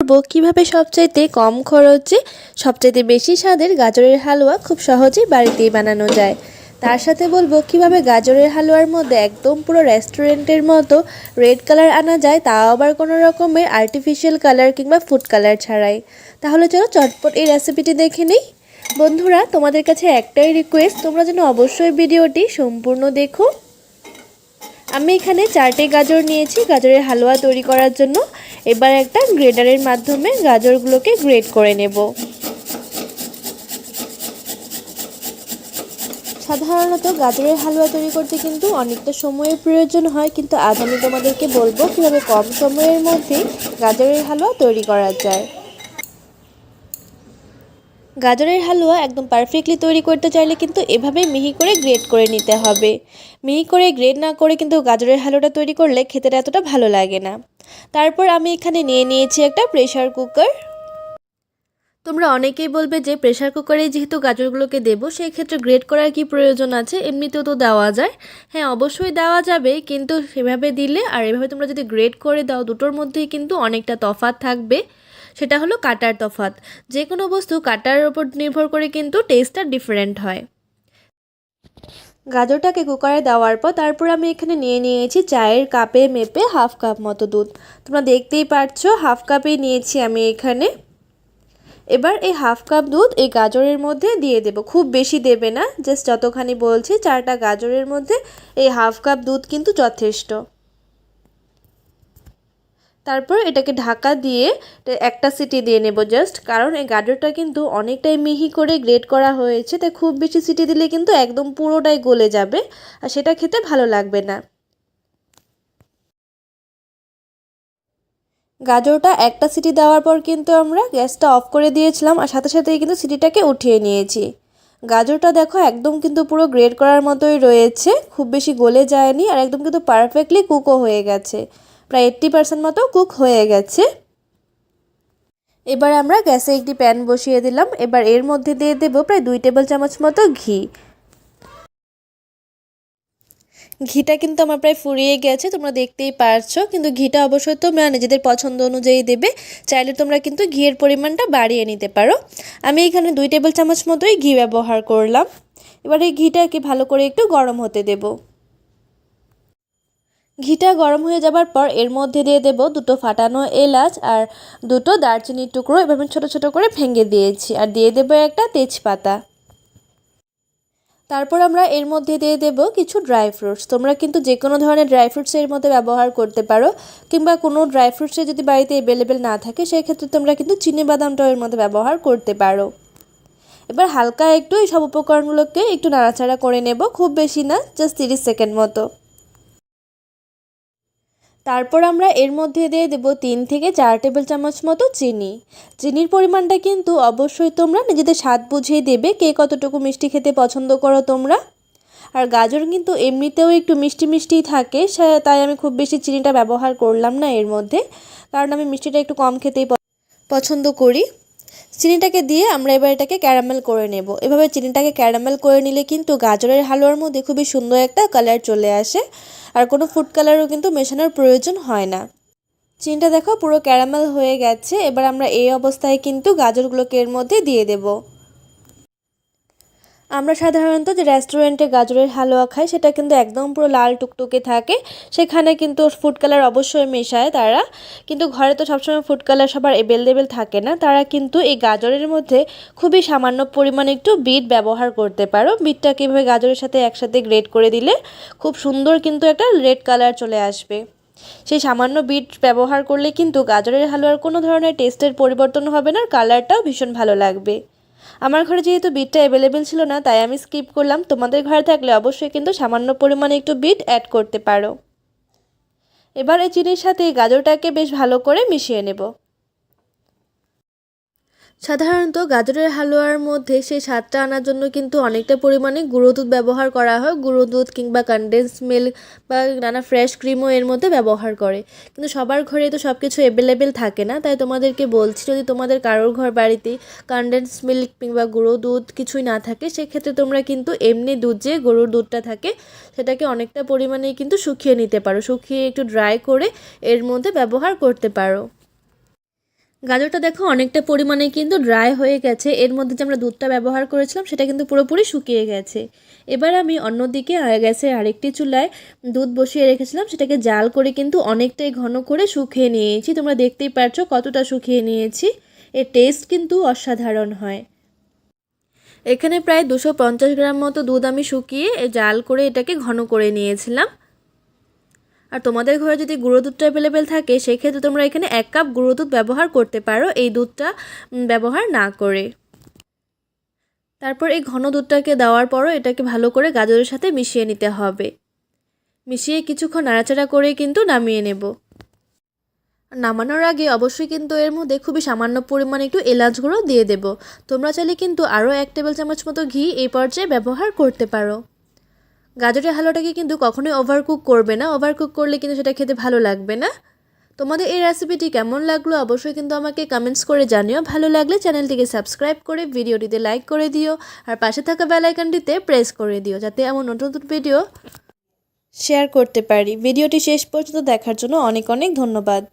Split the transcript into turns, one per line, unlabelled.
করব? কীভাবে সবচাইতে কম খরচে সবচাইতে বেশি স্বাদের গাজরের হালুয়া খুব সহজেই বাড়িতেই বানানো যায়? তার সাথে বলব, কীভাবে গাজরের হালুয়ার মধ্যে একদম পুরো রেস্টুরেন্টের মতো রেড কালার আনা যায়, তাও আবার কোনো রকমের আর্টিফিশিয়াল কালার কিংবা ফুড কালার ছাড়াই? তাহলে চলো চটপট এই রেসিপিটি দেখে নিই। বন্ধুরা, তোমাদের কাছে একটাই রিকোয়েস্ট তোমরা যেন অবশ্যই ভিডিওটি সম্পূর্ণ দেখো। আমি এখানে চারটে গাজর নিয়েছি, গাজরের হালুয়া তৈরি করার জন্য। এবার একটা গ্রেডারের মাধ্যমে গাজরগুলোকে গ্রেড করে নেব। সাধারণত গাজরের হালুয়া তৈরি করতে কিন্তু অনেকটা সময়ের প্রয়োজন হয়, কিন্তু আজ আমি তোমাদেরকে বলব কীভাবে কম সময়ের মধ্যে গাজরের হালুয়া তৈরি করা যায়। গাজরের হালুয়া একদম পারফেক্টলি তৈরি করতে চাইলে কিন্তু এভাবে মিহি করে গ্রেড করে নিতে হবে। মিহি করে গ্রেড না করে কিন্তু গাজরের হালুয়াটা তৈরি করলে খেতে এতটা ভালো লাগে না। তারপর আমি এখানে নিয়ে নিয়েছি একটা প্রেশার কুকার তোমরা অনেকেই বলবে যে প্রেশার কুকারে যেহেতু গাজরগুলোকে দেবো সেই ক্ষেত্রে গ্রেড করার কি প্রয়োজন আছে? এমনিতেও তো দেওয়া যায়। হ্যাঁ অবশ্যই দেওয়া যাবে, কিন্তু সেভাবে দিলে, আর এভাবে তোমরা যদি গ্রেড করে দাও, দুটোর মধ্যেই কিন্তু অনেকটা তফাৎ থাকবে। সেটা হলো কাটার তফাত যে কোনো বস্তু কাটার ওপর নির্ভর করে কিন্তু টেস্টটা ডিফারেন্ট হয়। গাজরটাকে কুকারে দেওয়ার পর তারপর আমি এখানে নিয়ে নিয়েছি চায়ের কাপে মেপে হাফ কাপ মতো দুধ। তোমরা দেখতেই পারছ হাফ কাপেই নিয়েছি আমি এখানে। এবার এই হাফ কাপ দুধ এই গাজরের মধ্যে দিয়ে দেব। খুব বেশি দেবে না জাস্ট যতখানি বলছি চারটা গাজরের মধ্যে এই হাফ কাপ দুধ কিন্তু যথেষ্ট। তারপর এটাকে ঢাকা দিয়ে একটা সিটি দিয়ে নেব জাস্ট কারণ এই গাজরটা কিন্তু অনেকটাই মিহি করে গ্রেট করা হয়েছে, তাই খুব বেশি সিটি দিলে কিন্তু একদম পুরোটাই গলে যাবে, আর সেটা খেতে ভালো লাগবে না। গাজরটা একটা সিটি দেওয়ার পর কিন্তু আমরা গ্যাসটা অফ করে দিয়েছিলাম আর সাথে সাথেই কিন্তু সিটিটাকে উঠিয়ে নিয়েছি। গাজরটা দেখো একদম কিন্তু পুরো গ্রেড করার মতোই রয়েছে, খুব বেশি গলে যায়নি আর একদম কিন্তু পারফেক্টলি কুকও হয়ে গেছে। প্রায় এইট্টি পার্সেন্ট মতো কুক হয়ে গেছে। এবার আমরা গ্যাসে একটি প্যান বসিয়ে দিলাম। এবার এর মধ্যে দিয়ে দেবো প্রায় দুই টেবিল চামচ মতো ঘি। ঘিটা কিন্তু আমার প্রায় ফুরিয়ে গেছে, তোমরা দেখতেই পারছ। কিন্তু ঘিটা অবশ্যই তোমরা নিজেদের পছন্দ অনুযায়ী দেবে, চাইলে তোমরা কিন্তু ঘিয়ের পরিমাণটা বাড়িয়ে নিতে পারো। আমি এখানে দুই টেবিল চামচ মতোই ঘি ব্যবহার করলাম। এবার এই ঘিটাকে ভালো করে একটু গরম হতে দেবো। ঘিটা গরম হয়ে যাবার পর এর মধ্যে দিয়ে দেব দুটো ফাটানো এলাচ আর দুটো দারচিনির টুকরো। এভাবে ছোট ছোট করে ভেঙে দিয়েছি। আর দিয়ে দেবো একটা তেজপাতা। তারপর আমরা এর মধ্যে দিয়ে দেব কিছু ড্রাই ফ্রুটস তোমরা কিন্তু যে কোনো ধরনের ড্রাই ফ্রুটস এর মধ্যে ব্যবহার করতে পারো, কিংবা কোনো ড্রাই ফ্রুটসে যদি বাড়িতে অ্যাভেলেবেল না থাকে, সেক্ষেত্রে তোমরা কিন্তু চিনি বাদামটাও এর মধ্যে ব্যবহার করতে পারো। এবার হালকা একটু এই সব উপকরণগুলোকে একটু নাড়াচাড়া করে নেব, খুব বেশি না জাস্ট তিরিশ সেকেন্ড মতো। তারপর আমরা এর মধ্যে দিয়ে দেব তিন থেকে চার টেবিল চামচ মতো চিনি। চিনির পরিমাণটা কিন্তু অবশ্যই তোমরা নিজেদের স্বাদ বুঝিয়ে দেবে কে কতটুকু মিষ্টি খেতে পছন্দ করো তোমরা। আর গাজর কিন্তু এমনিতেও একটু মিষ্টি মিষ্টিই থাকে তাই আমি খুব বেশি চিনিটা ব্যবহার করলাম না এর মধ্যে। কারণ আমি মিষ্টিটা একটু কম খেতেই পছন্দ করি। চিনিটাকে দিয়ে আমরা এবার এটাকে ক্যারামেল করে নেব। এভাবে চিনিটাকে ক্যারামেল করে নিলে কিন্তু গাজরের হালুয়ার মধ্যে খুবই সুন্দর একটা কালার চলে আসে। আর কোনো ফুড কালারও কিন্তু মেশানোর প্রয়োজন হয় না। চিনিটা দেখো পুরো ক্যারামেল হয়ে গেছে। এবার আমরা এই অবস্থায় কিন্তু গাজরগুলোকে এর মধ্যে দিয়ে দেবো। আমরা সাধারণত যে রেস্টুরেন্টে গাজরের হালুয়া খাই, সেটা কিন্তু একদম পুরো লাল টুকটুকে থাকে। সেখানে কিন্তু ফুড কালার অবশ্যই মেশায় তারা। কিন্তু ঘরে তো সবসময় ফুড কালার সবার অ্যাভেলেবেল থাকে না। তারা কিন্তু এই গাজরের মধ্যে খুবই সামান্য পরিমাণে একটু বিট ব্যবহার করতে পারো। বিটটা কীভাবে গাজরের সাথে একসাথে গ্রেড করে দিলে খুব সুন্দর কিন্তু একটা রেড কালার চলে আসবে। সেই সামান্য বিট ব্যবহার করলে কিন্তু গাজরের হালুয়ার কোনো ধরনের টেস্টের পরিবর্তন হবে না, আর কালারটাও ভীষণ ভালো লাগবে। আমার ঘরে যেহেতু বিটটা অ্যাভেলেবেল ছিল না, তাই আমি স্কিপ করলাম। তোমাদের ঘরে থাকলে অবশ্যই কিন্তু সামান্য পরিমাণে একটু বিট অ্যাড করতে পারো। এবার এই চিনির সাথে গাজরটাকে বেশ ভালো করে মিশিয়ে নেব। সাধারণত গাজরের হালুয়ার মধ্যে সেই স্বাদটা আনার জন্য কিন্তু অনেকটা পরিমাণে গুঁড়ো দুধ ব্যবহার করা হয়। গুঁড়ো দুধ কিংবা কনডেন্স মিল্ক বা নানা ফ্রেশ ক্রিমও এর মধ্যে ব্যবহার করে। কিন্তু সবার ঘরে তো সব কিছু অ্যাভেলেবেল থাকে না। তাই তোমাদেরকে বলছি, যদি তোমাদের কারোর ঘর বাড়িতে কনডেন্স মিল্ক কিংবা গুঁড়ো দুধ কিছুই না থাকে, সেক্ষেত্রে তোমরা কিন্তু এমনি দুধ যে গরুর দুধটা থাকে, সেটাকে অনেকটা পরিমাণে কিন্তু শুকিয়ে নিতে পারো। শুকিয়ে একটু ড্রাই করে এর মধ্যে ব্যবহার করতে পারো। গাজরটা দেখো অনেকটা পরিমাণে কিন্তু ড্রাই হয়ে গেছে। এর মধ্যে যে আমরা দুধটা ব্যবহার করেছিলাম, সেটা কিন্তু পুরোপুরি শুকিয়ে গেছে। এবার আমি অন্যদিকে গ্যাসের আরেকটি চুলায় দুধ বসিয়ে রেখেছিলাম, সেটাকে জাল করে কিন্তু অনেকটাই ঘন করে শুকিয়ে নিয়েছি। তোমরা দেখতেই পারছ কতটা শুকিয়ে নিয়েছি। এর টেস্ট কিন্তু অসাধারণ হয়। এখানে প্রায় দুশো গ্রাম মতো দুধ আমি শুকিয়ে জাল করে এটাকে ঘন করে নিয়েছিলাম। আর তোমাদের ঘরে যদি গুঁড়ো দুধটা অ্যাভেলেবেল থাকে, সেক্ষেত্রে তোমরা এখানে এক কাপ গুঁড়ো দুধ ব্যবহার করতে পারো এই দুধটা ব্যবহার না করে। তারপর এই ঘন দুধটাকে দেওয়ার পরও এটাকে ভালো করে গাজরের সাথে মিশিয়ে নিতে হবে। মিশিয়ে কিছুক্ষণ নাড়াচাড়া করে কিন্তু নামিয়ে নেব। নামানোর আগে অবশ্যই কিন্তু এর মধ্যে খুবই সামান্য পরিমাণে একটু এলাচ গুঁড়ো দিয়ে দেব। তোমরা চাইলে কিন্তু আরও এক টেবিল চামচ মতো ঘি এই পর্যায়ে ব্যবহার করতে পারো। গাজরের হালুয়াটাকে কিন্তু কখনোই ওভারকুক করবে না? ওভারকুক করলে কিন্তু সেটা খেতে ভালো লাগবে না? তোমাদের এই রেসিপিটি কেমন লাগল অবশ্যই কিন্তু আমাকে কমেন্টস করে জানিও। ভালো লাগলে চ্যানেলটিকে সাবস্ক্রাইব করে ভিডিওটিতে লাইক করে দিও আর পাশে থাকা বেল আইকনটিতে প্রেস করে দিও যাতে এমন নতুন নতুন ভিডিও শেয়ার করতে পারি। ভিডিওটি শেষ পর্যন্ত দেখার জন্য অনেক অনেক ধন্যবাদ।